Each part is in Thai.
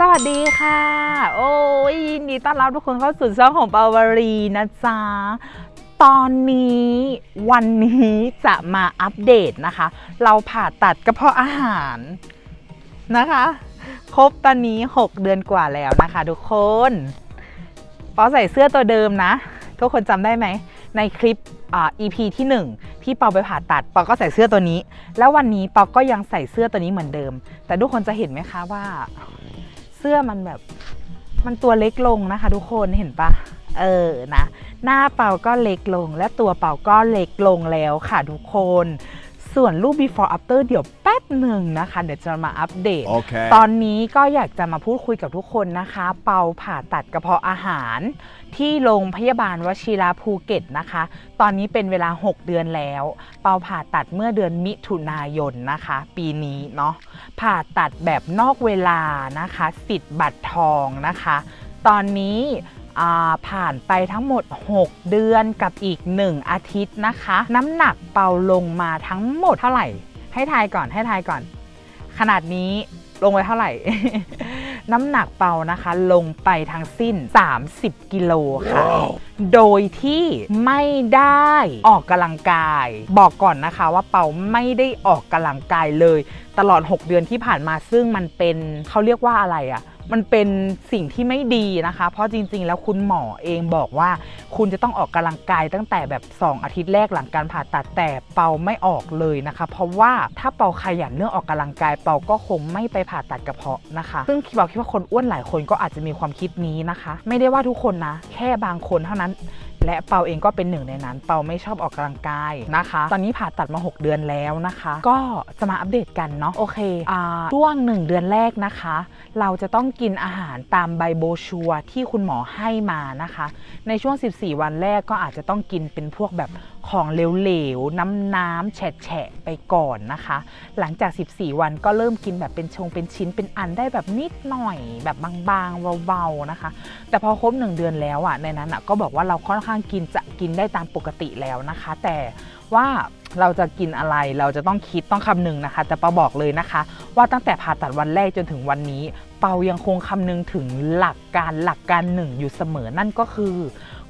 สวัสดีค่ะ โอ้ยยินดีต้อนรับทุกคนเข้าสู่ช่องของปาวารีนะจ๊ะ ตอนนี้วันนี้จะมาอัปเดตนะคะ เราผ่าตัดกระเพาะอาหารนะคะ ครบตอนนี้ 6 เดือนกว่าแล้วนะคะทุกคนปอใส่เสื้อตัวเดิมนะ ทุกคนจำได้ไหม ในคลิปอ่า EP ที่ 1 ที่เปาไปผ่าตัดเปาก็ใส่เสื้อตัวนี้ แล้ววันนี้เปาก็ยังใส่เสื้อตัวนี้เหมือนเดิม แต่ทุกคนจะเห็นไหมคะว่า สื้อมันแบบมันตัวเล็กลงนะคะ ทุกคนเห็นปะเออนะ หน้าเปาก็เล็กลง และตัวเปาก็เล็กลงแล้วค่ะทุกคน ส่วนรูป before after เดี๋ยวแป๊บหนึ่งนะคะ เดี๋ยวจะมาอัปเดต Okay. ตอนนี้ก็อยากจะมาพูดคุยกับทุกคนนะคะ เปาผ่าตัดกระเพาะอาหาร ที่โรงพยาบาลวชิระภูเก็ตนะคะ ตอนนี้เป็นเวลา 6 เดือนแล้ว เปาผ่าตัดเมื่อเดือนมิถุนายนนะคะ ปีนี้เนาะผ่าตัดแบบนอกเวลานะคะ สิทธิ์บัตรทองนะคะ ตอนนี้อ่า ผ่านไปทั้งหมด 6 เดือนกับอีก 1 อาทิตย์นะคะ น้ำหนักเปาลงมาทั้งหมดเท่าไหร่ ให้ทายก่อนให้ทายก่อน ขนาดนี้ลงไปเท่าไหร่ น้ำหนักเปานะคะ ลงไปทั้งสิ้น 30 กิโลค่ะ Wow. โดยที่ไม่ได้ออกกำลังกาย บอกก่อนนะคะว่าเปาไม่ได้ออกกำลังกายเลย ตลอด 6 เดือนที่ผ่านมาซึ่งมันเป็นเขาเรียกว่าอะไรอะ่ะ มันเป็นสิ่งที่ไม่ดีนะคะ เพราะจริงๆ แล้วคุณหมอเองบอกว่า คุณจะต้องออกกำลังกายตั้งแต่แบบ 2 อาทิตย์แรกหลังการผ่าตัดแต่เปาไม่ออกเลยนะคะ เพราะว่าถ้าเปาขยันเรื่องออกกำลังกายเปาก็คงไม่ไปผ่าตัดกระเพาะนะคะ ซึ่งเปาคิดว่าคนอ้วนหลายคนก็อาจจะมีความคิดนี้นะคะ ไม่ได้ว่าทุกคนนะ แค่บางคนเท่านั้น และเปาเองก็เป็นหนึ่งในนั้น เปาไม่ชอบออกกำลังกายนะคะ ตอนนี้ผ่าตัดมา 6 เดือนแล้วนะคะ ก็จะมาอัปเดตกันเนาะโอเคอ่าช่วง 1 เดือนแรกนะคะ เราจะต้องกินอาหารตามใบโบชัวที่คุณหมอให้มานะคะ ในช่วง 14 วันแรกก็อาจจะต้องกินเป็นพวกแบบ ของเหลวๆ น้ำๆแฉะๆไปก่อนนะคะ หลังจาก 14 วันก็เริ่มกินแบบเป็นชงเป็นชิ้นเป็นอันได้แบบนิดหน่อยแบบบางๆเบาๆนะคะ แต่พอครบ 1 เดือนแล้วอะในนั้นอะก็บอกว่าเราค่อนข้างกินจะกินได้ตามปกติแล้วนะคะ แต่ว่าเราจะกินอะไรเราจะต้องคิดต้องคำนึงนะคะ แต่เปาบอกเลยนะคะ ว่าตั้งแต่ผ่าตัดวันแรกจนถึงวันนี้ เปายังคงคำนึงถึงหลักการหลักการหนึ่งอยู่เสมอนั่นก็คือ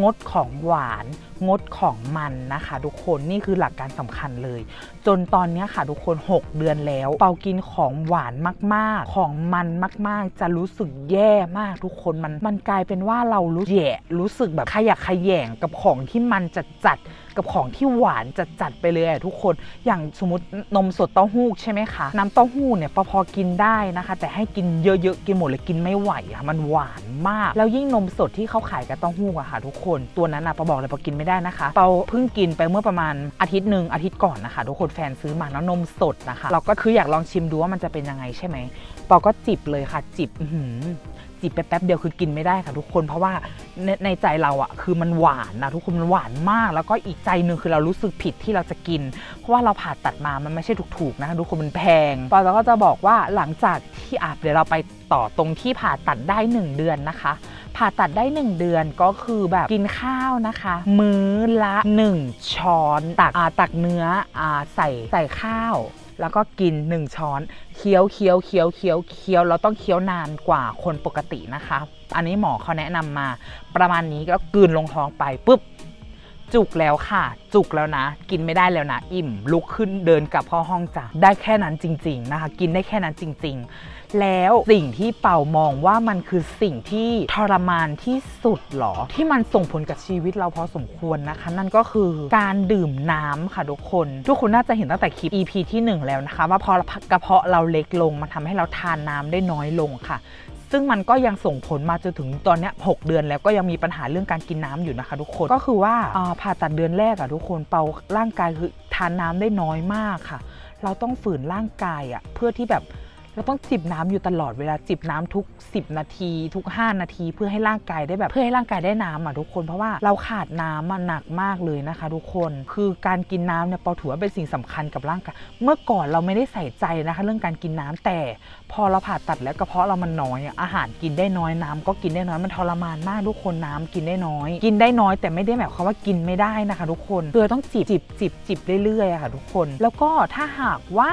งดของหวาน งดของมันนะคะ ทุกคนนี่คือหลักการสำคัญเลย จนตอนนี้ค่ะทุกคน 6 เดือนแล้ว เปากินของหวานมากๆ ของมันมากๆ จะรู้สึกแย่มากทุกคนมันมันกลายเป็นว่าเรารู้แย่รู้สึกแบบขยะแขยงกับของที่มันจัดจัดกับของที่หวานจัดจัดไปเลยอะทุกคนอย่างสมมตินมสดเต้าหู้ใช่ไหมคะน้ำเต้าหู้เนี่ยปอพอกินได้นะคะ แต่ให้กินเยอะๆกินหมดเลยกินไม่ไหวอะมันหวานมาก แล้วยิ่งนมสดที่เขาขายกับเต้าหู้อะค่ะ ทุกคนตัวนั้นอะปอบอกเลยปอกินไม่ได้นะคะ เปาเพิ่งกินไปเมื่อประมาณอาทิตย์หนึ่งอาทิตย์ก่อนนะคะทุกคนแฟนซื้อมาเนาะนมสดนะคะ เราก็คืออยากลองชิมดูว่ามันจะเป็นยังไงใช่ไหมเปาก็จิบเลยค่ะจิบ จิบไปแป๊บเดียวคือกินไม่ได้ค่ะทุกคนเพราะว่าในในใจเราอะคือมันหวานนะทุกคนมันหวานมาก แล้วก็อีกใจหนึ่งคือเรารู้สึกผิดที่เราจะกิน เพราะว่าเราผ่าตัดมามันไม่ใช่ถูกๆนะคะทุกคนมันแพงปอเราก็จะบอกว่าหลังจากที่อาเดี๋ยวเราไปต่อตรงที่ผ่าตัดได้ 1 เดือนนะคะ ผ่าตัดได้ 1 เดือนก็คือแบบกินข้าวนะคะ มื้อละ 1 ช้อนตักอ่าตักเนื้ออใส่ใส่ข้าว แล้วก็กิน 1 ช้อนเคี้ยวเคี้ยวเคี้ยวเคี้ยวเคี้ยวเราต้องเคี้ยวนานกว่าคนปกตินะคะ อันนี้หมอเขาแนะนำมา ประมาณนี้ก็กืนลงท้องไปปุ๊บจุกแล้วค่ะ จุกแล้วนะ กินไม่ได้แล้วนะ อิ่ม ลุกขึ้นเดินกลับเข้าห้องจ้ะได้แค่นั้นจริง ๆนะคะ กินได้แค่นั้นจริง ๆ แล้วสิ่งที่เป่ามองว่ามันคือสิ่งที่ทรมานที่สุดหรอ ที่มันส่งผลกับชีวิตเราพอสมควรนะคะ นั่นก็คือการดื่มน้ำค่ะทุกคน ทุกคนน่าจะเห็นตั้งแต่คลิป EP ที่ 1 แล้วนะคะ ว่าพอกระเพาะเราเล็กลงมันทำให้เราทานน้ำได้น้อยลงค่ะซึ่งมันก็ยังส่งผลมาจนถึงตอนนี้6เดือนแล้วก็ยังมีปัญหาเรื่องการกินน้ำอยู่นะคะ ทุกคนก็คือว่าผ่าตัดเดือนแรกอะทุกคนเปาร่างกายคือทานน้ำได้น้อยมากค่ะ เราต้องฝืนร่างกายอะเพื่อที่แบบ เราต้องจิบน้ำอยู่ตลอดเวลาจิบน้ำทุก 10 นาที ทุก 5 นาที เพื่อให้ร่างกายได้แบบเพื่อให้ร่างกายได้น้ำอะทุกคนเพราะว่าเราขาดน้ำมันหนักมากเลยนะคะ ทุกคนคือการกินน้ำเนี่ยปอถือว่าเป็นสิ่งสำคัญกับร่างกายเมื่อก่อนเราไม่ได้ใส่ใจนะคะ เรื่องการกินน้ำแต่พอเราผ่าตัดแล้วกระเพาะเรามันน้อยอาหารกินได้น้อยน้ำก็กินได้น้อยมันทรมานมากทุกคนน้ำกินได้น้อย กินได้น้อยแต่ไม่ได้หมายความว่ากินไม่ได้นะคะ ทุกคนคือต้องจิบจิบจิบจิบเรื่อยๆค่ะ ทุกคน แล้วก็ถ้าหากว่า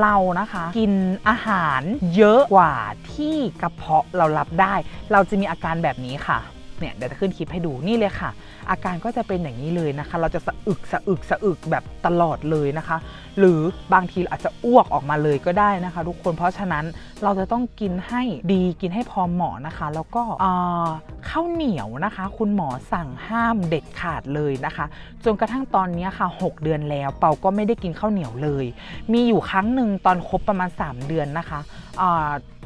เรานะคะ กินอาหารเยอะกว่าที่กระเพาะเรารับได้ เราจะมีอาการแบบนี้ค่ะเนี่ยเดี๋ยวจะขึ้นคลิปให้ดูนี่เลยค่ะ อาการก็จะเป็นอย่างนี้เลยนะคะ เราจะสะอึกสะอึกสะอึกแบบตลอดเลยนะคะ หรือบางทีอาจจะอ้วกออกมาเลยก็ได้นะคะ ทุกคนเพราะฉะนั้นเราจะต้องกินให้ดีกินให้พอเหมาะนะคะ แล้วก็ข้าวเหนียวนะคะ คุณหมอสั่งห้ามเด็ดขาดเลยนะคะ จนกระทั่งตอนนี้ค่ะ 6 เดือนแล้ว เปาก็ไม่ได้กินข้าวเหนียวเลย มีอยู่ครั้งหนึ่งตอนครบประมาณ 3 เดือนนะคะ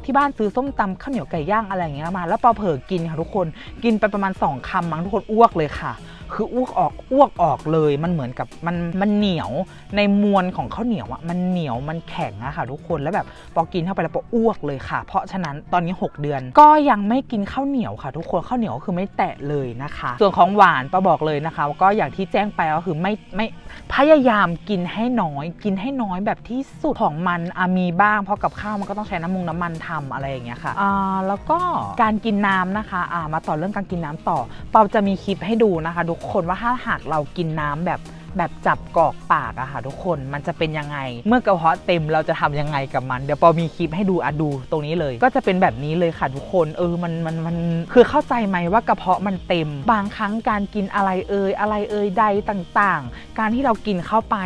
ที่บ้านซื้อส้มตำข้าวเหนียวไก่ย่างอะไรอย่างเงี้ยมา แล้วเปาเผลอกินค่ะทุกคนกินไปประมาณ 2คำมั้งทุกคนอ้วกเลยค่ะ คืออ้วกออกอ้วกออกเลย มันเหมือนกับมันมันเหนียวในมวลของข้าวเหนียวอะมันเหนียวมันแข็งอะค่ะทุกคนแล้วแบบพอกินเข้าไปแล้วปออ้วกเลยค่ะ เพราะฉะนั้นตอนนี้ 6 เดือน ก็ยังไม่กินข้าวเหนียวค่ะ ทุกคนข้าวเหนียวก็คือไม่แตะเลยนะคะ ส่วนของหวานปาบอกเลยนะคะ ก็อย่างที่แจ้งไปก็คือไม่ไม่พยายามกินให้น้อย กินให้น้อยแบบที่สุดของมันอมีบ้าง เพราะกับข้าวมันก็ต้องใช้น้ำมุงน้ำมันทำอะไรอย่างเงี้ยค่ะอ่าแล้วก็การกินน้ำนะคะอ่ามาต่อเรื่องการกินน้ำต่อเปาจะมีคลิปให้ดูนะคะทุกคนว่าถ้าหากเรากินน้ำแบบแบบจับกอกปากอะค่ะทุกคนมันจะเป็นยังไง เมื่อกระเพาะเต็มเราจะทำยังไงกับมัน เดี๋ยวปามีคลิปให้ดูอะดูตรงนี้เลย ก็จะเป็นแบบนี้เลยค่ะทุกคนเออมันมันมันคือเข้าใจไหมว่ากระเพาะมันเต็ม บางครั้งการกินอะไรเอ่ยอะไรเอ่ยใดต่างๆ การที่เรากินเข้าไป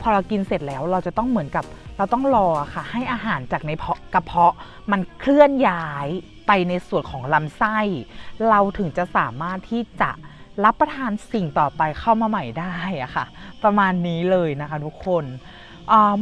พอเรากินเสร็จแล้วเราจะต้องเหมือนกับเราต้องรอค่ะ ให้อาหารจากในเพาะกระเพาะมันเคลื่อนย้ายไปในส่วนของลำไส้ เราถึงจะสามารถที่จะ รับประทานสิ่งต่อไปเข้ามาใหม่ได้อะค่ะ ประมาณนี้เลยนะคะทุกคน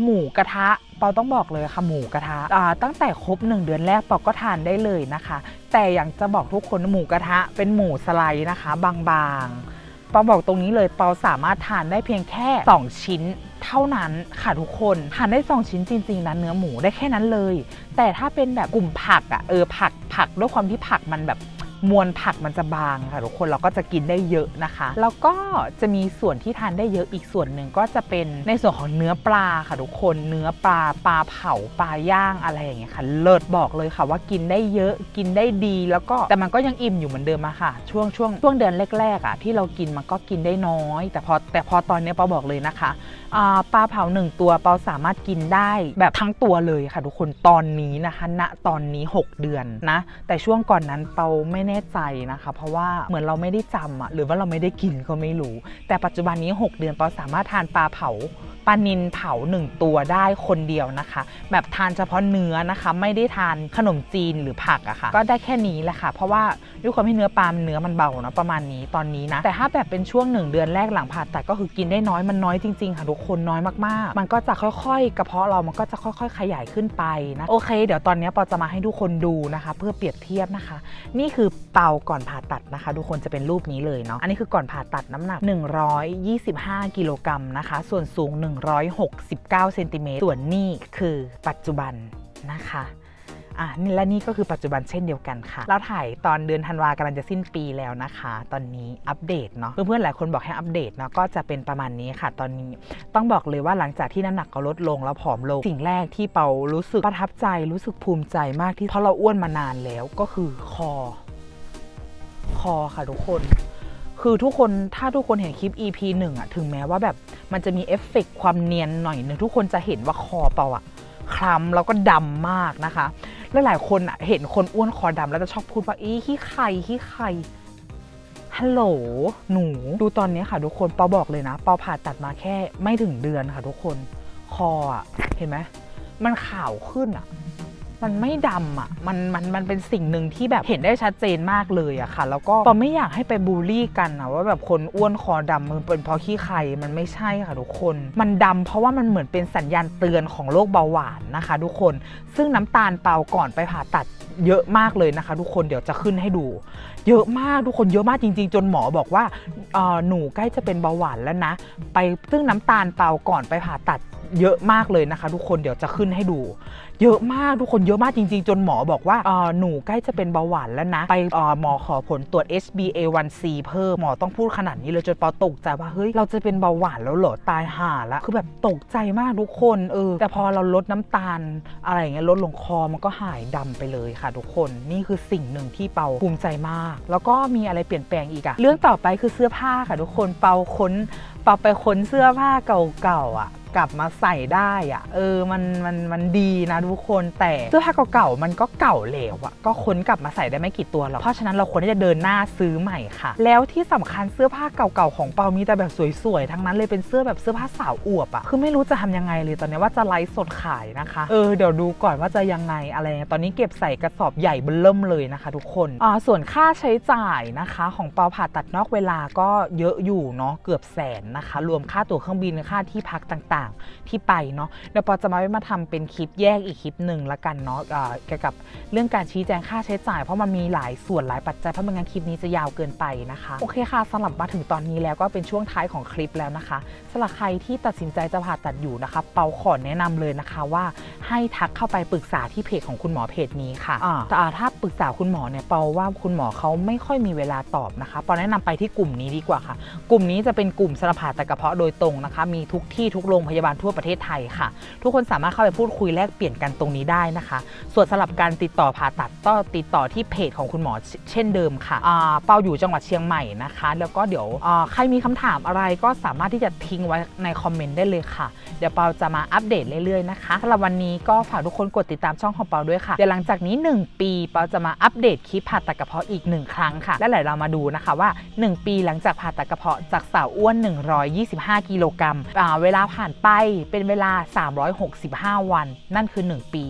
หมูกระทะเปาต้องบอกเลยค่ะหมูกระทะตั้งแต่ครบ1เดือนแรกเปาก็ทานได้เลยนะคะ แต่อย่างจะบอกทุกคนหมูกระทะเป็นหมูสไลด์นะคะ บางๆเปาบอกตรงนี้เลยเปาสามารถทานได้เพียงแค่ 2 ชิ้นเท่านั้นค่ะทุกคนทานได้ 2 ชิ้นจริงๆนะเนื้อหมูได้แค่นั้นเลย แต่ถ้าเป็นแบบกลุ่มผักอะ่ะเออผักผักด้วยความที่ผักมันแบบ มวลผักมันจะบางค่ะทุกคนเราก็จะกินได้เยอะนะคะ แล้วก็จะมีส่วนที่ทานได้เยอะอีกส่วนหนึ่งก็จะเป็นในส่วนของเนื้อปลาค่ะทุกคนเนื้อปลาปลาเผาปลาย่างอะไรอย่างเงี้ยค่ะ เลิศบอกเลยค่ะว่ากินได้เยอะกินได้ดีแล้วก็แต่มันก็ยังอิ่มอยู่เหมือนเดิมอะค่ะ ช่วงช่วงช่วงเดือนแรกๆอะที่เรากินมันก็กินได้น้อย แต่พอแต่พอตอนเนี้ยปาบอกเลยนะคะ ปลาเผาหนึ่งตัวเปาสามารถกินได้แบบทั้งตัวเลยค่ะทุกคนตอนนี้นะคะณตอนนี้ 6 เดือนนะ แต่ช่วงก่อนนั้นเปาไม่แน่ใจนะคะ เพราะว่าเหมือนเราไม่ได้จำอะหรือว่าเราไม่ได้กินก็ไม่รู้ แต่ปัจจุบันนี้ 6 เดือนเปาสามารถทานปลาเผา ปลานินเผาหนึ่งตัวได้คนเดียวนะคะ แบบทานเฉพาะเนื้อนะคะ ไม่ได้ทานขนมจีนหรือผักอะค่ะ ก็ได้แค่นี้แหละค่ะ เพราะว่าด้วยความที่เนื้อปลาเนื้อมันเบาเนาะประมาณนี้ตอนนี้นะ แต่ถ้าแบบเป็นช่วงหนึ่งเดือนแรกหลังผ่าตัดก็คือกินได้น้อยมันน้อยจริงๆค่ะทุกคนน้อยมากๆ มันก็จะค่อยๆ กระเพาะเรามันก็จะค่อยๆ ขยายขึ้นไปนะโอเค เดี๋ยวตอนนี้ปอจะมาให้ทุกคนดูนะคะ เพื่อเปรียบเทียบนะคะ นี่คือเปาก่อนผ่าตัดนะคะทุกคนจะเป็นรูปนี้เลยเนาะอันนี้คือก่อนผ่าตัดน้ำหนัก 125 กิโลกรัมนะคะ ส่วนสูง169เซนติเมตรส่วนนี่คือปัจจุบันนะคะอะนี่และนี่ก็คือปัจจุบันเช่นเดียวกันค่ะ เราถ่ายตอนเดือนธันวากำลังจะสิ้นปีแล้วนะคะ ตอนนี้อัปเดตเนาะเพื่อนๆหลายคนบอกให้อัปเดตเนาะก็จะเป็นประมาณนี้ค่ะ ตอนนี้ต้องบอกเลยว่าหลังจากที่น้ำหนักเราลดลงแล้วผอมลง สิ่งแรกที่เปารู้สึกประทับใจรู้สึกภูมิใจมากที่เพราะเราอ้วนมานานแล้วก็คือคอ คอค่ะทุกคน คือทุกคนถ้าทุกคนเห็นคลิป EP 1อะถึงแม้ว่าแบบมันจะมีเอฟเฟกต์ความเนียนหน่อยนึงทุกคนจะเห็นว่าคอเปาอะคล้ำแล้วก็ดำมากนะคะ และหลายคนอะเห็นคนอ้วนคอดำแล้วจะชอบพูดว่าอีขี้ไข่ขี้ไข่ฮัลโหลหนูดูตอนนี้ค่ะทุกคนเปาบอกเลยนะเปาผ่าตัดมาแค่ไม่ถึงเดือนค่ะทุกคนคออะเห็นไหมมันขาวขึ้นอะ มันไม่ดำอะมันมันมันเป็นสิ่งหนึ่งที่แบบเห็นได้ชัดเจนมากเลยอะค่ะ แล้วก็ปอไม่อยากให้ไปบูลลี่กันนะว่าแบบคนอ้วนคอดำมันเป็นเพราะขี้ไข่มันไม่ใช่ค่ะทุกคน มันดำเพราะว่ามันเหมือนเป็นสัญญาณเตือนของโรคเบาหวานนะคะ ทุกคน ซึ่งน้ำตาลเปล่าก่อนไปผ่าตัดเยอะมากเลยนะคะ ทุกคนเดี๋ยวจะขึ้นให้ดู เยอะมากทุกคนเยอะมากจริง ๆ จนหมอบอกว่าเอ่อหนูใกล้จะเป็นเบาหวานแล้วนะ ไปซึ่งน้ำตาลเปล่าก่อนไปผ่าตัดเยอะมากเลยนะคะ ทุกคนเดี๋ยวจะขึ้นให้ดู เยอะมากทุกคนเยอะมากจริง ๆ จนหมอบอกว่าหนูใกล้จะเป็นเบาหวานแล้วนะ ไปหมอขอผลตรวจ HbA1c เพิ่มหมอต้องพูดขนาดนี้เลยจนปอตกใจว่าเฮ้ยเราจะเป็นเบาหวานแล้วเหรอตายห่าละคือแบบตกใจมากทุกคนเออแต่พอเราลดน้ำตาลอะไรอย่างเงี้ยลดลงคอมันก็หายดำไปเลยค่ะ ทุกคนนี่คือสิ่งหนึ่งที่เปาภูมิใจมาก แล้วก็มีอะไรเปลี่ยนแปลงอีกอะเรื่องต่อไปคือเสื้อผ้าค่ะทุกคนเปาค้นเปาไปค้นเสื้อผ้าเก่าๆอะ กลับมาใส่ได้อะ เออมันมันมันดีนะทุกคนแต่เสื้อผ้าเก่าๆมันก็เก่าแล้วอะก็ค้นกลับมาใส่ได้ไม่กี่ตัวหรอกเพราะฉะนั้นเราควรที่จะเดินหน้าซื้อใหม่ค่ะ แล้วที่สำคัญเสื้อผ้าเก่าๆของเปามีแต่แบบสวยๆทั้งนั้นเลยเป็นเสื้อแบบเสื้อผ้าสาวอวบอะคือไม่รู้จะทำยังไงเลยตอนนี้ว่าจะไลฟ์สดขายนะคะเออเดี๋ยวดูก่อนว่าจะยังไงอะไรตอนนี้เก็บใส่กระสอบใหญ่เบิ่มเริ่มเลยนะคะ ทุกคนอ่าส่วนค่าใช้จ่ายนะคะ ของเปาผ่าตัดนอกเวลาก็เยอะอยู่เนาะเกือบแสนนะคะ รวมค่าตั๋วเครื่องบินค่าที่พักต่างๆที่ไปเนาะเดี๋ยวปอจะมาไว้มาทำเป็นคลิปแยกอีกคลิปหนึ่งละกันเนาะเกี่ยวกับเรื่องการชี้แจงค่าใช้จ่าย เพราะมันมีหลายส่วนหลายปัจจัยเพราะไม่งั้นคลิปนี้จะยาวเกินไปนะคะโอเคค่ะสำหรับมาถึงตอนนี้แล้วก็เป็นช่วงท้ายของคลิปแล้วนะคะสำหรับใครที่ตัดสินใจจะผ่าตัดอยู่นะคะ เปาขอแนะนำเลยนะคะว่าให้ทักเข้าไปปรึกษาที่เพจของคุณหมอเพจนี้ค่ะแต่ถ้าปรึกษาคุณหมอเนี่ยเปาว่าคุณหมอเขาไม่ค่อยมีเวลาตอบนะคะเปาแนะนำไปที่กลุ่มนี้ดีกว่าค่ะ กลุ่มนี้จะเป็นกลุ่มสำหรับผ่าตัดกระเพาะโดยตรงนะคะ มีทุกที่ทุกโรงพพยาบาลทั่วประเทศไทยค่ะ ทุกคนสามารถเข้าไปพูดคุยแลกเปลี่ยนกันตรงนี้ได้นะคะ ส่วนสำหรับการติดต่อผ่าตัดก็ติดต่อที่เพจของคุณหมอเช่นเดิมค่ะอ่าเปาอยู่จังหวัดเชียงใหม่นะคะ แล้วก็เดี๋ยวอ่าใครมีคำถามอะไรก็สามารถที่จะทิ้งไว้ในคอมเมนต์ได้เลยค่ะ เดี๋ยวเปาจะมาอัปเดตเรื่อยๆนะคะสำหรับวันนี้ก็ฝากทุกคนกดติดตามช่องของเปาด้วยค่ะ เดี๋ยวหลังจากนี้ 1 ปีเปาจะมาอัปเดตคลิปผ่าตัดกระเพาะอีก 1 ครั้งค่ะ และเดี๋ยวเรามาดูนะคะว่า 1 ปีหลังจากผ่าตัดกระเพาะจากสาวอ้วน 125 กิโลกรัมอ่าเวลาผ่านไปเป็นเวลา 365 วัน นั่นคือ 1 ปี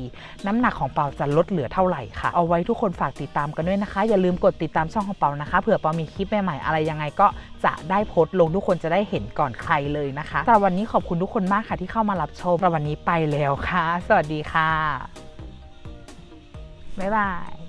น้ำหนักของเปาจะลดเหลือเท่าไหร่ค่ะ เอาไว้ทุกคนฝากติดตามกันด้วยนะคะ อย่าลืมกดติดตามช่องของเปานะคะ เผื่อเปามีคลิปใหม่ๆอะไรยังไงก็จะได้โพสต์ลงทุกคนจะได้เห็นก่อนใครเลยนะคะสำหรับวันนี้ขอบคุณทุกคนมากค่ะที่เข้ามารับชมสำหรับวันนี้ไปแล้วค่ะ สวัสดีค่ะบ๊ายบาย